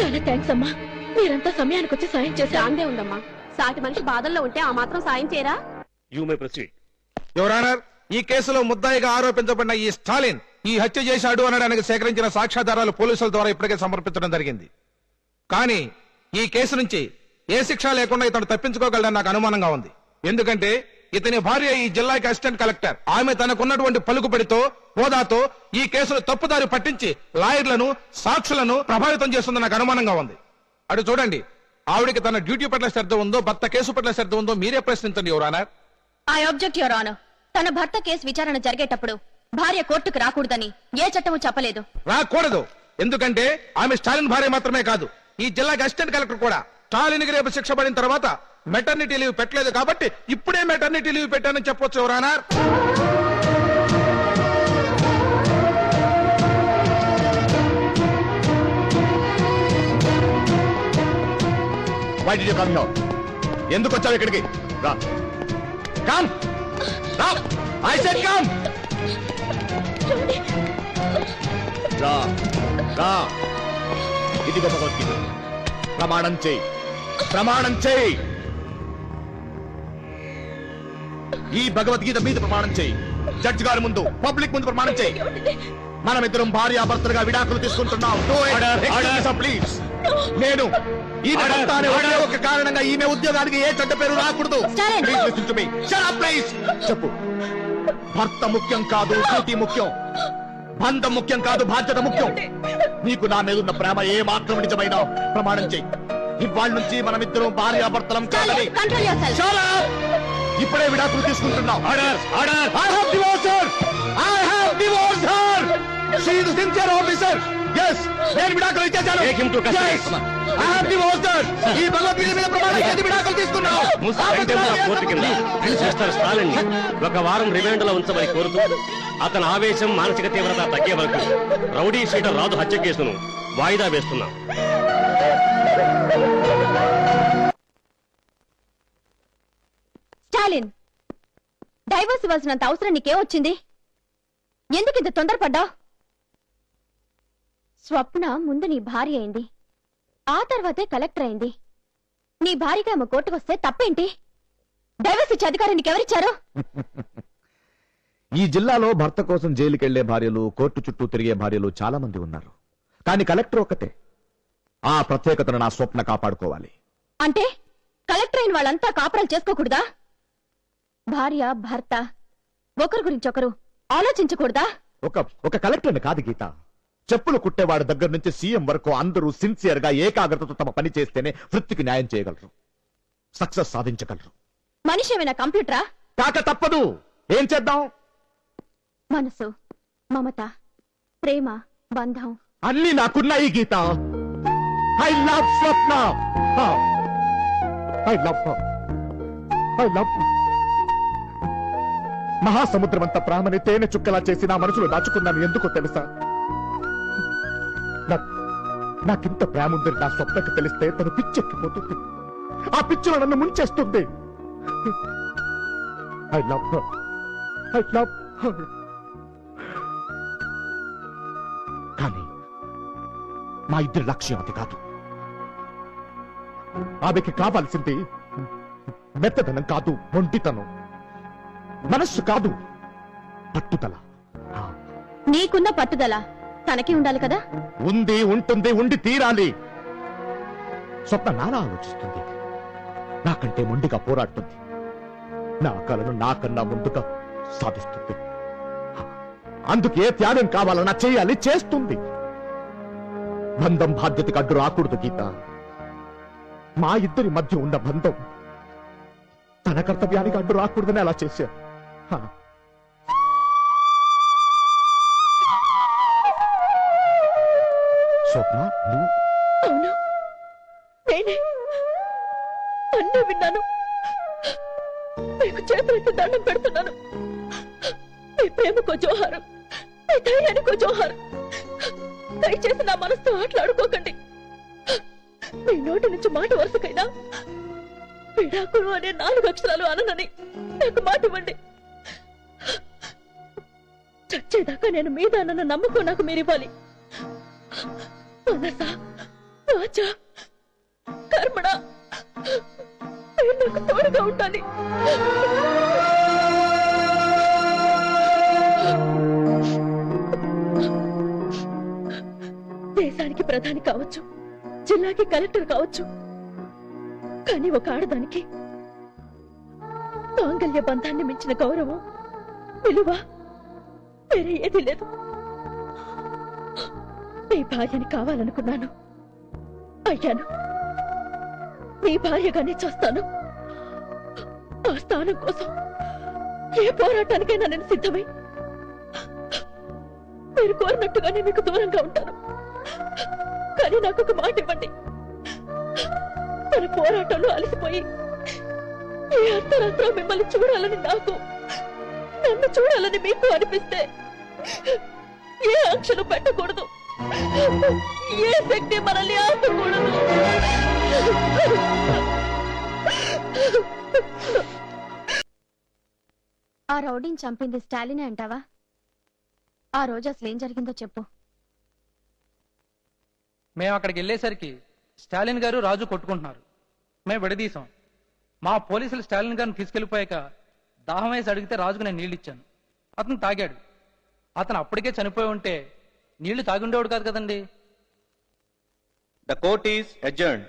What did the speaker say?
చాలా థ్యాంక్స్ అమ్మా. మీరంతా సమయానికి వచ్చి సాయం చేసి ఆందే ఉందమ్మా. సాటి మనిషి బాధల్లో ఉంటే ఆ మాత్రం సాయం చేయరా? You may proceed your honour ఈ కేసులో ముద్దాయిగా ఆరోపించబడిన ఈ స్టాలిన్ ఈ హత్య చేశాడు అనడానికి సేకరించిన సాక్ష్యాధారాలు పోలీసుల ద్వారా ఇప్పటికే సమర్పించడం జరిగింది. కానీ ఈ కేసు నుంచి ఏ శిక్ష లేకుండా ఇతను తప్పించుకోగలడని నాకు అనుమానంగా ఉంది. ఎందుకంటే ఇతని భార్య ఈ జిల్లాకి అసిస్టెంట్ కలెక్టర్. ఆమె తనకున్నటువంటి పలుకుబడితో హోదాతో ఈ కేసును తప్పుదారి పట్టించి లాయర్లను సాక్షులను ప్రభావితం చేస్తుందని నాకు అనుమానంగా ఉంది. అటు చూడండి. ఆవిడికి తన డ్యూటీ పట్ల శ్రద్ధ ఉందో భర్త కేసు పట్ల శ్రద్ధ ఉందో మీరే ప్రశ్నించండి your honour. I object your honour తన భర్త కేసు విచారణ జరిగేటప్పుడు భార్య కోర్టుకు రాకూడదని ఏ చట్టము చెప్పలేదు. రాకూడదు. ఎందుకంటే ఆమె స్టాలిన్ భార్య మాత్రమే కాదు ఈ జిల్లాకి అసిస్టెంట్ కలెక్టర్ కూడా. స్టాలిన్కి రేపు శిక్ష పడిన తర్వాత మెటర్నిటీ లీవ్ పెట్టలేదు కాబట్టి ఇప్పుడే మెటర్నిటీ లీవ్ పెట్టానని చెప్పొచ్చు హియర్ ఎందుకు వచ్చావు ఇక్కడికి? రా. కమ్ రా. ఐ సెడ్ కమ్ రా. రా. ఇది భగవద్గీత. ప్రమాణం చేయి. ప్రమాణం చేయి. ఈ భగవద్గీత మీద ప్రమాణం చేయి. జడ్జి గారి ముందు పబ్లిక్ ముందు ప్రమాణం చేయి. మనమిద్దరం భార్యాభర్తలుగా విడాకులు తీసుకుంటున్నాం. ప్లీజ్ నేను ఈమె ఒకే కారణంగా ఈమె ఉద్యోగానికి ఏ చెడ్డ పేరు రాకూడదు. చెప్పు. భర్త ముఖ్యం కాదు డ్యూటీ ముఖ్యం. బంధం ముఖ్యం కాదు బాధ్యత ముఖ్యం. నీకు నా మీద ఉన్న ప్రేమ ఏ మాత్రం నిజమైన ప్రమాణం చెయ్యి. ఇవాళ నుంచి మనమిద్దరం భార్యాభర్తలం కాదని! ఇప్పుడే విడాకులు తీసుకుంటున్నాం. Order order her! She is నేను విడాకులు ఇచ్చేశాను! ఈ భగవద్గీత మీద ప్రమాణం చేసి ఒక వారం రిమాండ్లో ఉంచమని కోరుతూ అతని ఆవేశం మానసిక తీవ్రత తగ్గే వరకు రౌడీ షీటర్ రాజు హత్య కేసును వాయిదా వేస్తున్నాం. స్టాలిన్ డైవర్స్ ఇవ్వాల్సినంత అవసరం నీకేమొచ్చింది ఎందుకు ఇంత తొందరపడ్డావు? స్వప్న ముందు నీ భార్య అయింది. ఆ తర్వాతే కలెక్టర్ అయింది. నీ భార్యగా ఆమె కోర్టుకొస్తే తప్పేంటి? డైవర్స్ ఇచ్చే అధికారం నీకెవరిచ్చారు ఈ జిల్లాలో భర్త కోసం జైలుకెళ్ళే భార్యలు కోర్టు చుట్టూ తిరిగే భార్యలు చాలా మంది ఉన్నారు. కానీ కలెక్టర్ ఒకతే ఆ ప్రత్యేకతను నా స్వప్న కాపాడుకోవాలి. అంటే కలెక్టర్ అయిన వాళ్ళంతా కాపురాలు చేసుకోకూడదా? భార్య భర్త ఒకరి గురించి ఒకరు ఆలోచించకూడదా? ఒక ఒక కలెక్టర్ని కాదు గీత. చెప్పులు కుట్టేవాడి దగ్గర నుంచి సీఎం వరకు అందరూ సిన్సియర్గా ఏకాగ్రతతో తమ పని చేస్తేనే వృత్తికి న్యాయం చేయగలరు. సక్సెస్ సాధించగలరు. మనిషి ఏమైనా కంప్యూటరా? కాక తప్పదు. ఏం చేద్దాం? మనసు మమత ప్రేమ బంధం. అన్ని నాకున్నాయి Geetha. I love Swapna. I love I love మహాసముద్రం అంత ప్రామని తేనె చుక్కలా చేసి నా మనసులో దాచుకున్నాను ఎందుకో తెలుసా? నాకింత ప్రేమ ఉందని నా స్వప్నకు తెలిస్తే తను పిచ్చెక్కిపోతుంది. ఆ పిచ్చిలో నన్ను ముంచేస్తుంది. ఐ లవ్ ఐ లవ్ కానీ మా ఇద్దరి లక్ష్యం అది కాదు. ఆమెకి కావాల్సింది మెత్తదనం కాదు ఒంటితనం మనస్సు కాదు పట్టుదల. నీకున్న పట్టుదల. తనకి ఉండాలి కదా? ఉంది ఉంటుంది ఉండి తీరాలి. స్వప్న నాలా ఆలోచిస్తుంది. నాకంటే ముందుగా పోరాడుతుంది. నా కలను నాకన్నా ముందుగా సాధిస్తుంది. అందుకే త్యాగం కావాలన్నా చేయాలి చేస్తుంది. బంధం బాధ్యతకు అడ్డు రాకూడదు గీత. మా ఇద్దరి మధ్య ఉన్న బంధం తన కర్తవ్యానికి అడ్డు రాకూడదని అలా చేశా స్వప్న నువ్వు? అవును. నేనే. అన్నీ విన్నాను. మీకు చేతులెత్తి దండం పెడుతున్నాను. మీ ప్రేమకు జోహారం. మీ ధైర్యానికి జోహార్. దయచేసి నా మనసుతో ఆటలాడుకోకండి. మీ నోటి నుంచి మాట వరుసకైనా విడాకులు అనే నాలుగు అక్షరాలు అననని నాకు మాట ఇవ్వండి. చచ్చేదాకా నేను మీద అన్న నమ్మకం నాకు మీరు ఇవ్వాలి. మనసా వాచ కర్మణ మీరు నాకు తోడుగా ఉండాలి. దేశానికి ప్రధాని కావచ్చు జిల్లాకి కలెక్టర్ కావచ్చు కానీ ఒక ఆడదానికి మాంగల్య బంధాన్ని మించిన గౌరవం విలువ వేరే ఏది లేదు. నీ భార్యని కావాలనుకున్నాను. అయ్యాను నీ భార్యగానే చూస్తాను. ఆ స్థానం కోసం ఏ పోరాటానికైనా నేను సిద్ధమై మీరు కోరినట్టుగానే మీకు దూరంగా ఉంటాను. కానీ నాకు ఒక మాట ఇవ్వండి. తన పోరాటంలో అలసిపోయి ఏ అర్ధరాత్రం మిమ్మల్ని చూడాలని నాకు నన్ను చూడాలని మీకు అనిపిస్తే ఏ ఆంక్షలు పెట్టకూడదు. ఏ శక్తి మనల్ని ఆపకూడదు? ఆ రౌడీని చంపింది స్టాలినే అంటావా? ఆ రోజు అసలు ఏం జరిగిందో చెప్పు. మేము అక్కడికి వెళ్ళేసరికి స్టాలిన్ గారు రాజు కొట్టుకుంటున్నారు. మేము విడదీశాం. మా పోలీసులు స్టాలిన్ గారిని తీసుకెళ్ళిపోయాక దాహం వేసి అడిగితే రాజుకు నేను నీళ్ళు ఇచ్చాను. అతను తాగాడు. అతను అప్పటికే చనిపోయి ఉంటే నీళ్ళు తాగుండేవాడు కాదు కదండి. The court is ఎడ్జర్న్డ్